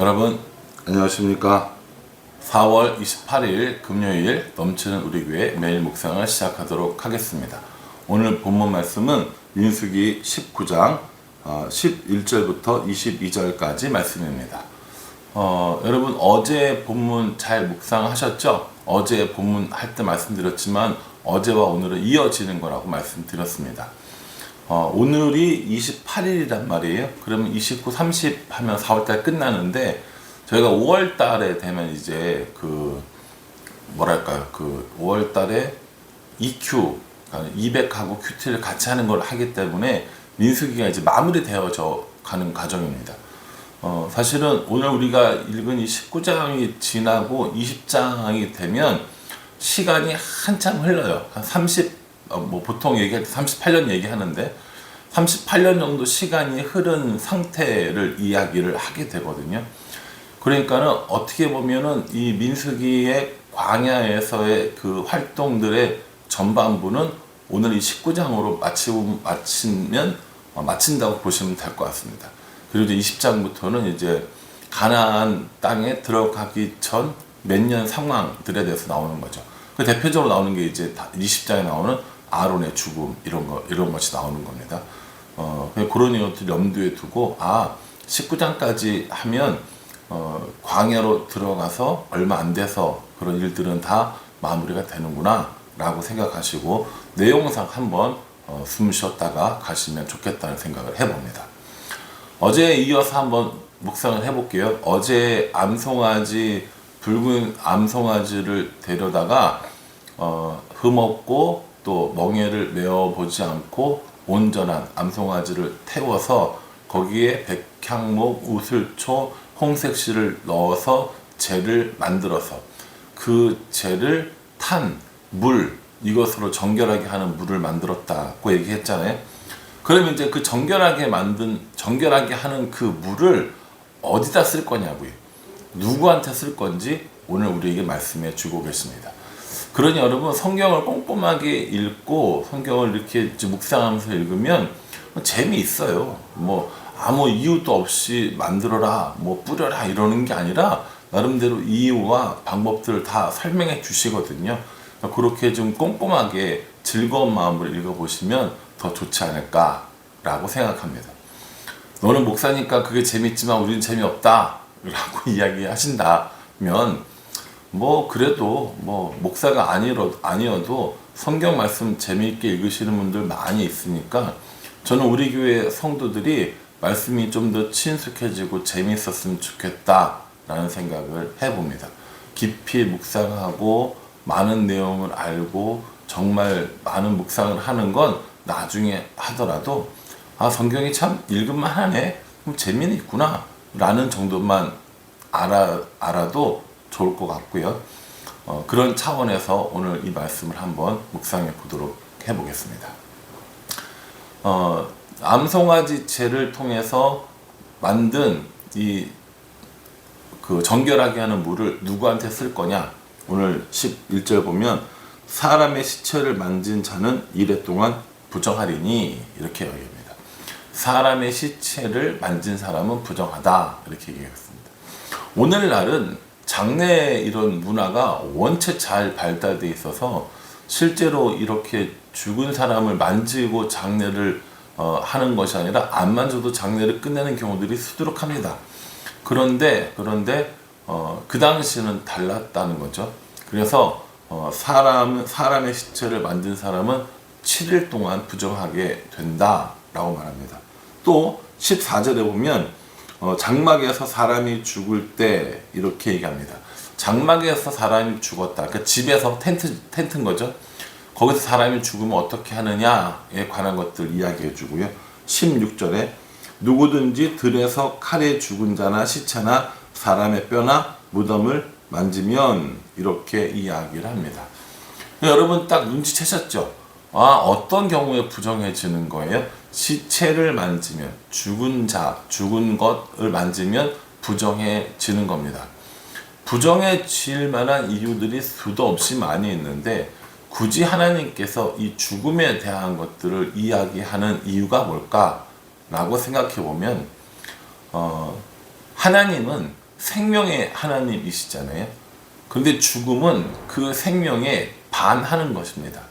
여러분 안녕하십니까. 4월 28일 금요일 넘치는 우리 교회 매일 묵상을 시작하도록 하겠습니다. 오늘 본문 말씀은 민수기 19장 11절부터 22절까지 말씀입니다. 어, 여러분 어제 본문 잘 묵상하셨죠? 어제 본문 할 때 말씀드렸지만 어제와 오늘은 이어지는 거라고 말씀드렸습니다. 어, 오늘이 28일이란 말이에요. 그러면 29, 30 하면 4월달 끝나는데 저희가 5월달에 되면 이제 그 뭐랄까요 그 5월달에 EQ 200하고 QT를 같이 하는 걸 하기 때문에 민수기가 이제 마무리되어져 가는 과정입니다. 어, 사실은 오늘 우리가 읽은 이 19장이 지나고 20장이 되면 시간이 한참 흘러요. 한 30, 어, 뭐 보통 얘기할 때 38년 얘기하는데 38년 정도 시간이 흐른 상태를 이야기를 하게 되거든요. 그러니까는 어떻게 보면은 이 민수기의 광야에서의 그 활동들의 전반부는 오늘 이 19장으로 마치고 마치면 어, 마친다고 보시면 될 것 같습니다. 그리고 이제 20장부터는 이제 가나안 땅에 들어가기 전 몇 년 상황들에 대해서 나오는 거죠. 그 대표적으로 나오는 게 이제 20장에 나오는 아론의 죽음 이런 거 이런 것이 나오는 겁니다. 어, 그런 이것들 염두에 두고 아 19장까지 하면 어, 광야로 들어가서 얼마 안 돼서 그런 일들은 다 마무리가 되는구나 라고 생각하시고 내용상 한번 어, 숨 쉬었다가 가시면 좋겠다는 생각을 해봅니다. 어제 이어서 한번 묵상을 해볼게요. 어제 암송아지 붉은 암송아지를 데려다가 어, 흠없고 또 멍에를 메어 보지 않고 온전한 암송아지를 태워서 거기에 백향목, 우슬초, 홍색실을 넣어서 재를 만들어서 그 재를 탄 물 이것으로 정결하게 하는 물을 만들었다고 얘기했잖아요. 그러면 이제 그 정결하게 만든 정결하게 하는 그 물을 어디다 쓸 거냐고요. 누구한테 쓸 건지 오늘 우리에게 말씀해 주고 계십니다. 그러니 여러분 성경을 꼼꼼하게 읽고 성경을 이렇게 묵상하면서 읽으면 재미있어요. 뭐 아무 이유도 없이 만들어라, 뭐 뿌려라 이러는 게 아니라 나름대로 이유와 방법들을 다 설명해 주시거든요. 그렇게 좀 꼼꼼하게 즐거운 마음으로 읽어보시면 더 좋지 않을까라고 생각합니다. 너는 목사니까 그게 재밌지만 우리는 재미없다 라고 이야기하신다면 뭐 그래도 뭐 목사가 아니어도 성경 말씀 재미있게 읽으시는 분들 많이 있으니까 저는 우리 교회 성도들이 말씀이 좀 더 친숙해지고 재미있었으면 좋겠다라는 생각을 해봅니다. 깊이 묵상하고 많은 내용을 알고 정말 많은 묵상을 하는 건 나중에 하더라도 아 성경이 참 읽을만 하네 그럼 재미는 있구나 라는 정도만 알아, 알아도 좋을 것 같고요 어, 그런 차원에서 오늘 이 말씀을 한번 묵상해 보도록 해보겠습니다 어, 암송아지채를 통해서 만든 이 그 정결하게 하는 물을 누구한테 쓸 거냐 오늘 11절 보면 사람의 시체를 만진 자는 이래 동안 부정하리니 이렇게 얘기합니다. 사람의 시체를 만진 사람은 부정하다 이렇게 얘기했습니다. 오늘날은 장례 이런 문화가 원체 잘 발달돼 있어서 실제로 이렇게 죽은 사람을 만지고 장례를 어, 하는 것이 아니라 안 만져도 장례를 끝내는 경우들이 수두룩합니다. 그런데 그런데 어, 그 당시는 달랐다는 거죠. 그래서 어, 사람 사람의 시체를 만든 사람은 7일 동안 부정하게 된다라고 말합니다. 또 14절에 보면 어, 장막에서 사람이 죽을 때 이렇게 얘기합니다. 장막에서 사람이 죽었다. 그러니까 집에서 텐트 텐트인 거죠. 거기서 사람이 죽으면 어떻게 하느냐에 관한 것들 이야기해 주고요. 16절에 누구든지 들에서 칼에 죽은 자나 시체나 사람의 뼈나 무덤을 만지면 이렇게 이야기를 합니다. 여러분 딱 눈치채셨죠? 아, 어떤 경우에 부정해지는 거예요? 시체를 만지면 죽은 자, 죽은 것을 만지면 부정해지는 겁니다. 부정해질 만한 이유들이 수도 없이 많이 있는데 굳이 하나님께서 이 죽음에 대한 것들을 이야기하는 이유가 뭘까라고 생각해 보면 어, 하나님은 생명의 하나님이시잖아요. 그런데 죽음은 그 생명에 반하는 것입니다.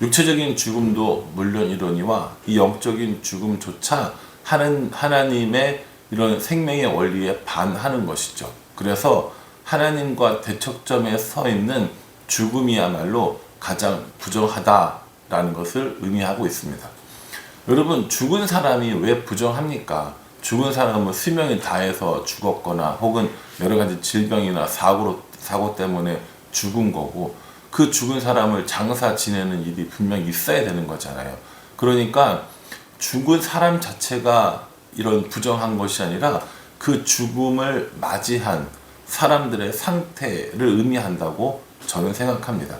육체적인 죽음도 물론 이러니와 이 영적인 죽음조차 하는 하나님의 이런 생명의 원리에 반하는 것이죠. 그래서 하나님과 대척점에 서 있는 죽음이야말로 가장 부정하다라는 것을 의미하고 있습니다. 여러분 죽은 사람이 왜 부정합니까? 죽은 사람은 수명이 다해서 죽었거나 혹은 여러 가지 질병이나 사고로 사고 때문에 죽은 거고 그 죽은 사람을 장사 지내는 일이 분명 있어야 되는 거잖아요. 그러니까 죽은 사람 자체가 이런 부정한 것이 아니라 그 죽음을 맞이한 사람들의 상태를 의미한다고 저는 생각합니다.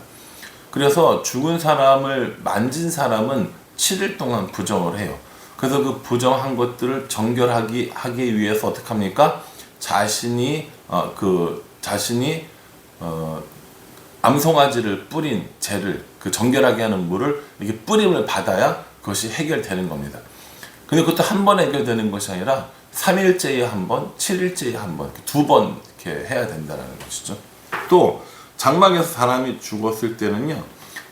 그래서 죽은 사람을 만진 사람은 7일 동안 부정을 해요. 그래서 그 부정한 것들을 정결하기 하기 위해서 어떻게 합니까? 자신이 어, 그 자신이 어, 암송아지를 뿌린 재를 그 정결하게 하는 물을 이렇게 뿌림을 받아야 그것이 해결되는 겁니다. 근데 그것도 한 번 해결되는 것이 아니라 3일째에 한 번, 7일째에 한 번, 두 번 이렇게 해야 된다는 것이죠. 또 장막에서 사람이 죽었을 때는요.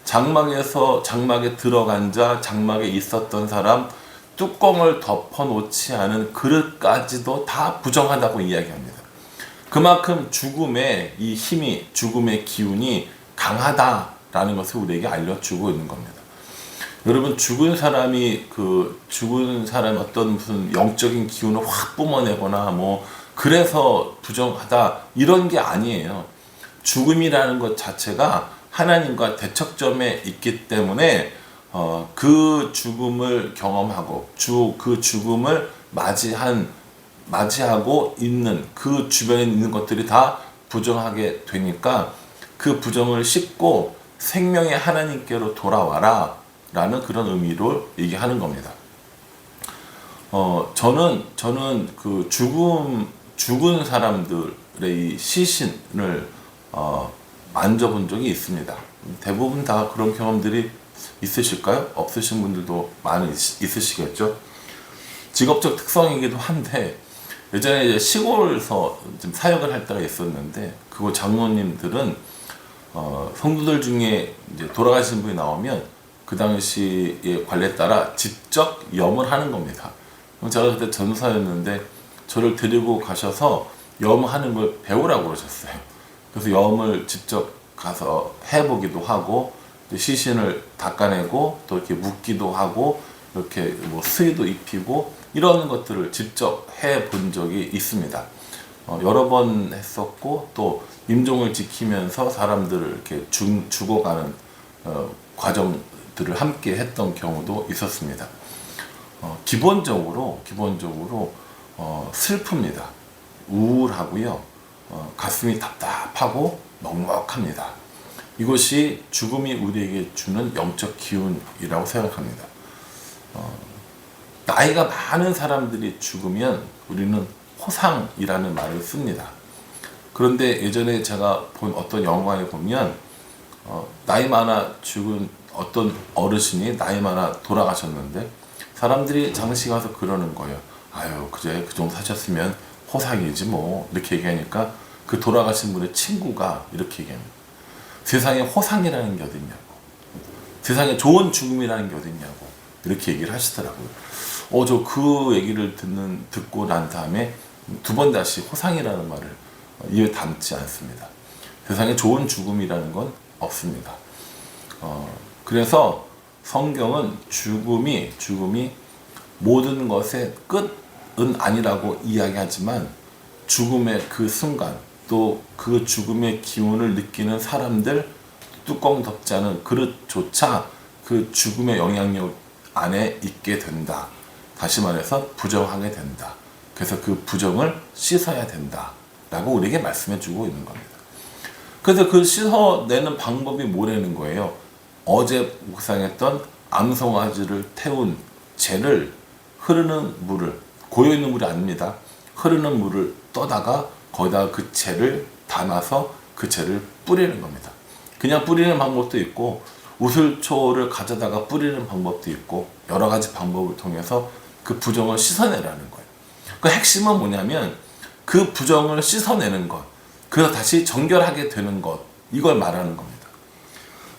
장막에서 장막에 들어간 자, 장막에 있었던 사람 뚜껑을 덮어 놓지 않은 그릇까지도 다 부정하다고 이야기합니다. 그만큼 죽음의 이 힘이 죽음의 기운이 강하다라는 것을 우리에게 알려주고 있는 겁니다. 여러분 죽은 사람이 그 죽은 사람 어떤 무슨 영적인 기운을 확 뿜어내거나 뭐 그래서 부정하다 이런 게 아니에요. 죽음이라는 것 자체가 하나님과 대척점에 있기 때문에 어, 그 죽음을 경험하고 주 그 죽음을 맞이한 맞이하고 있는 그 주변에 있는 것들이 다 부정하게 되니까 그 부정을 씻고 생명의 하나님께로 돌아와라 라는 그런 의미로 얘기하는 겁니다. 어, 저는, 저는 그 죽음, 죽은 사람들의 이 시신을, 어, 만져본 적이 있습니다. 대부분 다 그런 경험들이 있으실까요? 없으신 분들도 많이 있, 있으시겠죠? 직업적 특성이기도 한데, 예전에 시골에서 좀 사역을 할 때가 있었는데, 그곳 장로님들은, 어, 성도들 중에 이제 돌아가신 분이 나오면, 그 당시의 관례에 따라 직접 염을 하는 겁니다. 제가 그때 전사였는데 저를 데리고 가셔서 염하는 걸 배우라고 그러셨어요. 그래서 염을 직접 가서 해보기도 하고 시신을 닦아내고 또 이렇게 묶기도 하고 이렇게 뭐 수의도 입히고 이런 것들을 직접 해 본 적이 있습니다. 어, 여러 번 했었고 또 임종을 지키면서 사람들을 이렇게 죽, 죽어가는 어, 과정들을 함께 했던 경우도 있었습니다. 어, 기본적으로 기본적으로 어, 슬픕니다. 우울하고요. 어, 가슴이 답답하고 먹먹합니다. 이것이 죽음이 우리에게 주는 영적 기운이라고 생각합니다. 어, 나이가 많은 사람들이 죽으면 우리는 호상이라는 말을 씁니다. 그런데 예전에 제가 본 어떤 영화에 보면 어, 나이 많아 죽은 어떤 어르신이 나이 많아 돌아가셨는데 사람들이 장식 가서 그러는 거예요. 아유 그제 그 정도 사셨으면 호상이지 뭐 이렇게 얘기하니까 그 돌아가신 분의 친구가 이렇게 얘기합니다. 세상에 호상이라는 게 어딨냐고. 세상에 좋은 죽음이라는 게 어딨냐고. 이렇게 얘기를 하시더라고요. 어, 저 그 얘기를 듣는, 듣고 난 다음에 두 번 다시 호상이라는 말을 입에 담지 않습니다. 세상에 좋은 죽음이라는 건 없습니다. 어, 그래서 성경은 죽음이, 죽음이 모든 것의 끝은 아니라고 이야기하지만 죽음의 그 순간, 또 그 죽음의 기운을 느끼는 사람들 뚜껑 않은 그릇조차 그 죽음의 영향력 안에 있게 된다. 다시 말해서 부정하게 된다. 그래서 그 부정을 씻어야 된다. 라고 우리에게 말씀해 주고 있는 겁니다. 그래서 그 씻어내는 방법이 뭐라는 거예요? 어제 묵상했던 암송아지를 태운 재를 흐르는 물을, 고여있는 물이 아닙니다. 흐르는 물을 떠다가 거기다 그 재를 담아서 그 재를 뿌리는 겁니다. 그냥 뿌리는 방법도 있고 우슬초를 가져다가 뿌리는 방법도 있고 여러 가지 방법을 통해서 그 부정을 씻어내라는 거예요. 그 핵심은 뭐냐면 그 부정을 씻어내는 것. 그래서 다시 정결하게 되는 것. 이걸 말하는 겁니다.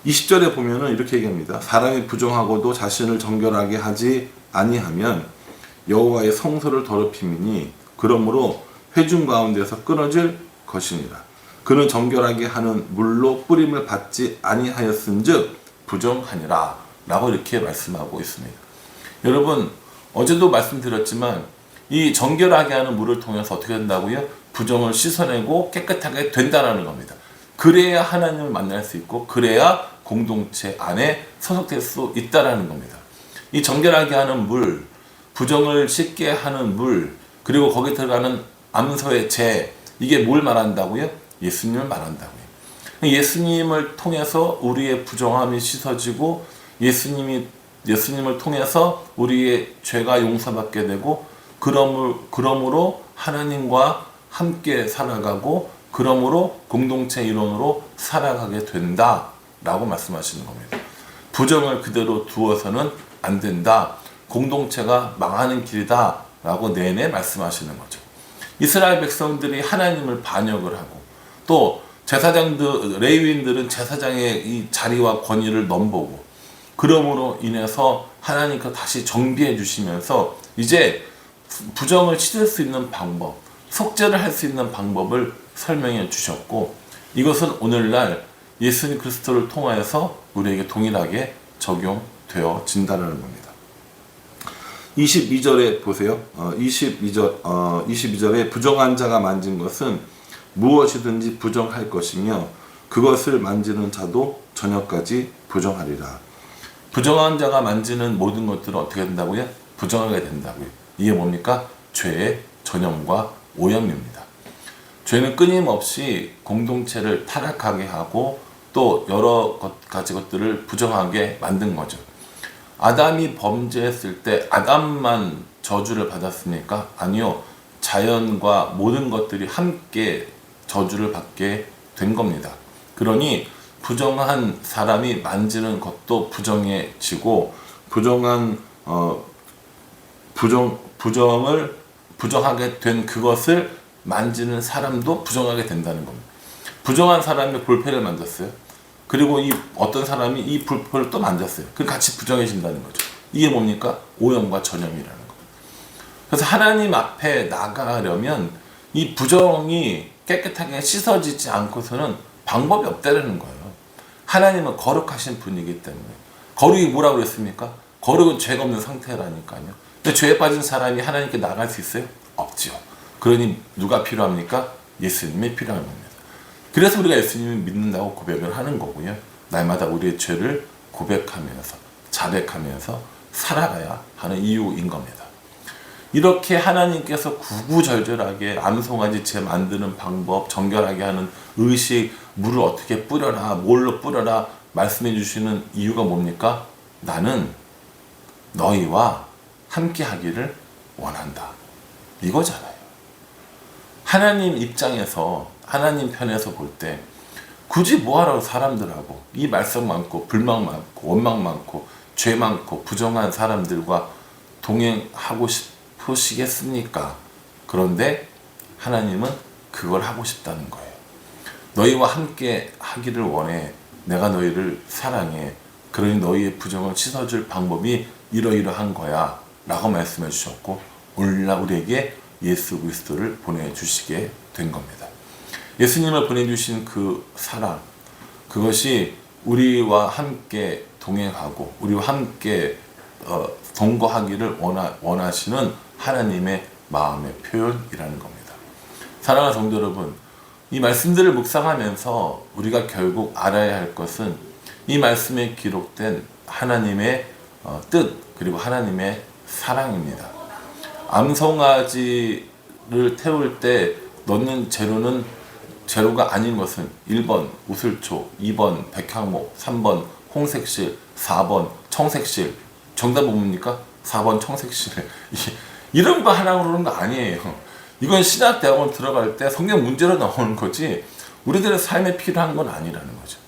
20절에 보면은 이렇게 얘기합니다. 사람이 부정하고도 자신을 정결하게 하지 아니하면 여호와의 성소를 더럽힘이니 그러므로 회중 가운데서 끊어질 것이니라. 그는 정결하게 하는 물로 뿌림을 받지 아니하였은즉 부정하니라. 라고 이렇게 말씀하고 있습니다. 여러분 어제도 말씀드렸지만 이 정결하게 하는 물을 통해서 어떻게 된다고요? 부정을 씻어내고 깨끗하게 된다라는 겁니다. 그래야 하나님을 만날 수 있고 그래야 공동체 안에 소속될 수 있다라는 겁니다. 이 정결하게 하는 물, 부정을 씻게 하는 물, 그리고 거기 들어가는 암소의 재 이게 뭘 말한다고요? 예수님을 말한다고요. 예수님을 통해서 우리의 부정함이 씻어지고 예수님이 예수님을 통해서 우리의 죄가 용서받게 되고 그러므로, 하나님과 함께 살아가고 그러므로 공동체 일원으로 살아가게 된다라고 말씀하시는 겁니다. 부정을 그대로 두어서는 안 된다. 공동체가 망하는 길이다라고 내내 말씀하시는 거죠. 이스라엘 백성들이 하나님을 반역을 하고 또 제사장들 레위인들은 제사장의 이 자리와 권위를 넘보고 그러므로 인해서 하나님께 다시 정비해 주시면서 이제 부정을 씻을 수 있는 방법, 속죄를 할 수 있는 방법을 설명해 주셨고 이것은 오늘날 예수님 그리스도를 통하여서 우리에게 동일하게 적용되어진다는 겁니다. 22절에 보세요. 어, 22절, 어, 22절에 부정한 자가 만진 것은 무엇이든지 부정할 것이며 그것을 만지는 자도 저녁까지 부정하리라. 부정한 자가 만지는 모든 것들은 어떻게 된다고요? 부정하게 된다고요. 이게 뭡니까? 죄의 전염과 오염입니다. 죄는 끊임없이 공동체를 타락하게 하고 또 여러 것, 가지 것들을 부정하게 만든 거죠. 아담이 범죄했을 때 아담만 저주를 받았습니까? 아니요. 자연과 모든 것들이 함께 저주를 받게 된 겁니다. 그러니 부정한 사람이 만지는 것도 부정해지고 부정한 어 부정 부정을 부정하게 된 그것을 만지는 사람도 부정하게 된다는 겁니다. 부정한 사람이 볼펜을 만졌어요. 그리고 이 어떤 사람이 이 볼펜을 또 만졌어요. 그 같이 부정해진다는 거죠. 이게 뭡니까? 오염과 전염이라는 거. 그래서 하나님 앞에 나가려면 이 부정이 깨끗하게 씻어지지 않고서는 방법이 없다는 거예요. 하나님은 거룩하신 분이기 때문에. 거룩이 뭐라고 그랬습니까? 거룩은 죄가 없는 상태라니까요. 근데 죄에 빠진 사람이 하나님께 나갈 수 있어요? 없죠. 그러니 누가 필요합니까? 예수님이 필요한 겁니다. 그래서 우리가 예수님을 믿는다고 고백을 하는 거고요. 날마다 우리의 죄를 고백하면서 자백하면서 살아가야 하는 이유인 겁니다. 이렇게 하나님께서 구구절절하게 암송아지 재 만드는 방법, 정결하게 하는 의식, 물을 어떻게 뿌려라, 뭘로 뿌려라 말씀해 주시는 이유가 뭡니까? 나는 너희와 함께 하기를 원한다. 이거잖아요. 하나님 입장에서, 하나님 편에서 볼 때, 굳이 뭐하라고 사람들하고, 이 말썽 많고, 불망 많고, 원망 많고, 죄 많고, 부정한 사람들과 동행하고 싶으시겠습니까? 그런데 하나님은 그걸 하고 싶다는 거예요. 너희와 함께 하기를 원해. 내가 너희를 사랑해. 그러니 너희의 부정을 씻어줄 방법이 이러이러한 거야. 라고 말씀해 주셨고, 오늘날 우리에게 예수 그리스도를 보내주시게 된 겁니다. 예수님을 보내주신 그 사랑, 그것이 우리와 함께 동행하고, 우리와 함께 어, 동거하기를 원하, 원하시는 하나님의 마음의 표현이라는 겁니다. 사랑하는 성도 여러분, 이 말씀들을 묵상하면서 우리가 결국 알아야 할 것은 이 말씀에 기록된 하나님의 어, 뜻 그리고 하나님의 사랑입니다. 암송아지를 태울 때 넣는 재료는 재료가 아닌 것은 1번 우슬초, 2번 백향목, 3번 홍색실, 4번 청색실. 정답은 뭡니까? 4번 청색실. 이런 거 하라고 그러는 거 아니에요. 이건 신학대학원 들어갈 때 성경 문제로 나오는 거지 우리들의 삶에 필요한 건 아니라는 거죠.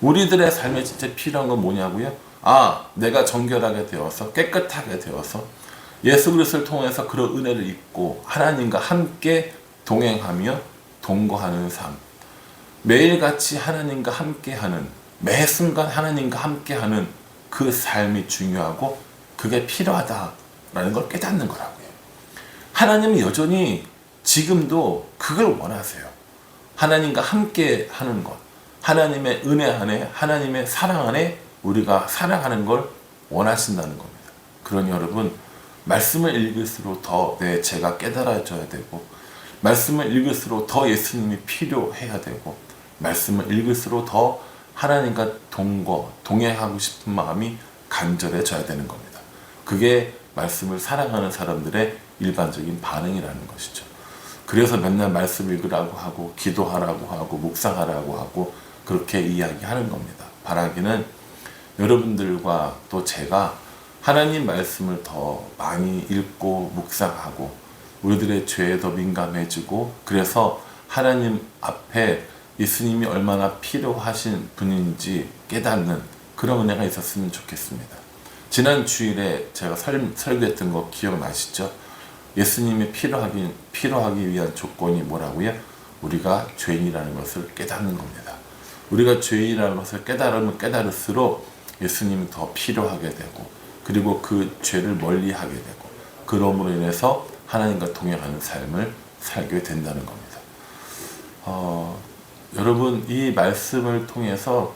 우리들의 삶에 진짜 필요한 건 뭐냐고요? 아, 내가 정결하게 되어서 깨끗하게 되어서 예수 그리스도를 통해서 그런 은혜를 입고 하나님과 함께 동행하며 동거하는 삶. 매일같이 하나님과 함께하는 매 순간 하나님과 함께하는 그 삶이 중요하고 그게 필요하다라는 걸 깨닫는 거라고요. 하나님은 여전히 지금도 그걸 원하세요. 하나님과 함께 하는 것, 하나님의 은혜 안에, 하나님의 사랑 안에 우리가 살아가는 걸 원하신다는 겁니다. 그러니 여러분, 말씀을 읽을수록 더 내 제가 깨달아져야 되고, 말씀을 읽을수록 더 예수님이 필요해야 되고, 말씀을 읽을수록 더 하나님과 동거, 동행하고 싶은 마음이 간절해져야 되는 겁니다. 그게 말씀을 사랑하는 사람들의 일반적인 반응이라는 것이죠. 그래서 맨날 말씀 읽으라고 하고, 기도하라고 하고, 묵상하라고 하고, 그렇게 이야기하는 겁니다. 바라기는 여러분들과 또 제가 하나님 말씀을 더 많이 읽고 묵상하고 우리들의 죄에 더 민감해지고 그래서 하나님 앞에 예수님이 얼마나 필요하신 분인지 깨닫는 그런 은혜가 있었으면 좋겠습니다. 지난 주일에 제가 설, 설교했던 거 기억나시죠? 예수님이 필요하기, 필요하기 위한 조건이 뭐라고요? 우리가 죄인이라는 것을 깨닫는 겁니다. 우리가 죄인이라는 것을 깨달으면 깨달을수록 예수님이 더 필요하게 되고 그리고 그 죄를 멀리 하게 되고 그러므로 인해서 하나님과 동행하는 삶을 살게 된다는 겁니다. 어, 여러분 이 말씀을 통해서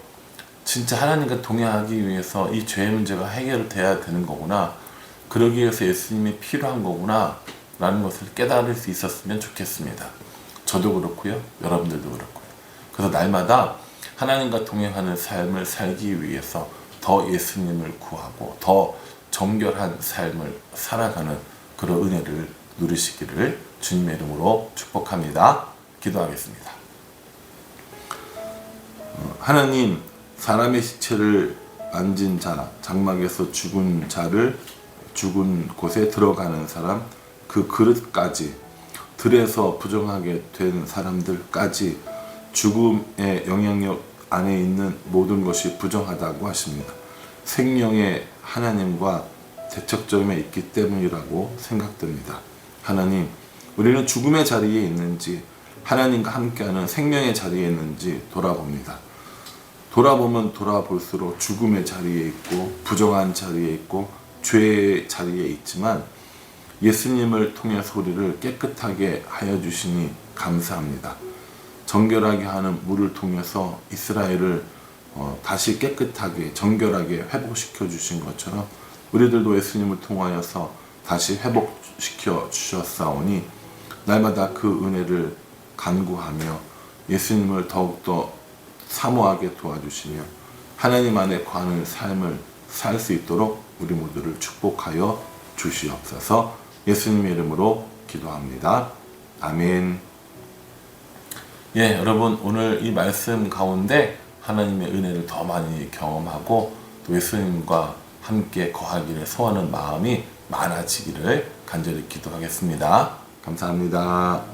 진짜 하나님과 동행하기 위해서 이 죄의 문제가 해결돼야 되는 거구나. 그러기 위해서 예수님이 필요한 거구나. 라는 것을 깨달을 수 있었으면 좋겠습니다. 저도 그렇고요. 여러분들도 그렇고요. 그래서 날마다 하나님과 동행하는 삶을 살기 위해서 더 예수님을 구하고 더 정결한 삶을 살아가는 그런 은혜를 누리시기를 주님의 이름으로 축복합니다. 기도하겠습니다. 어, 하나님, 사람의 시체를 만진 자, 장막에서 죽은 자를 죽은 곳에 들어가는 사람, 그 그릇까지, 들에서 부정하게 된 사람들까지 죽음의 영향력 안에 있는 모든 것이 부정하다고 하십니다. 생명의 하나님과 대척점에 있기 때문이라고 생각됩니다. 하나님, 우리는 죽음의 자리에 있는지 하나님과 함께하는 생명의 자리에 있는지 돌아봅니다. 돌아보면 돌아볼수록 죽음의 자리에 있고 부정한 자리에 있고 죄의 자리에 있지만 예수님을 통해서 우리를 깨끗하게 하여 주시니 감사합니다. 정결하게 하는 물을 통해서 이스라엘을 어, 다시 깨끗하게 정결하게 회복시켜 주신 것처럼 우리들도 예수님을 통하여서 다시 회복시켜 주셨사오니 날마다 그 은혜를 간구하며 예수님을 더욱더 사모하게 도와주시며 하나님 안에 관한 삶을 살 수 있도록 우리 모두를 축복하여 주시옵소서 예수님의 이름으로 기도합니다. 아멘. 예, 여러분 오늘 이 말씀 가운데 하나님의 은혜를 더 많이 경험하고 또 예수님과 함께 거하기를 소원하는 마음이 많아지기를 간절히 기도하겠습니다. 감사합니다.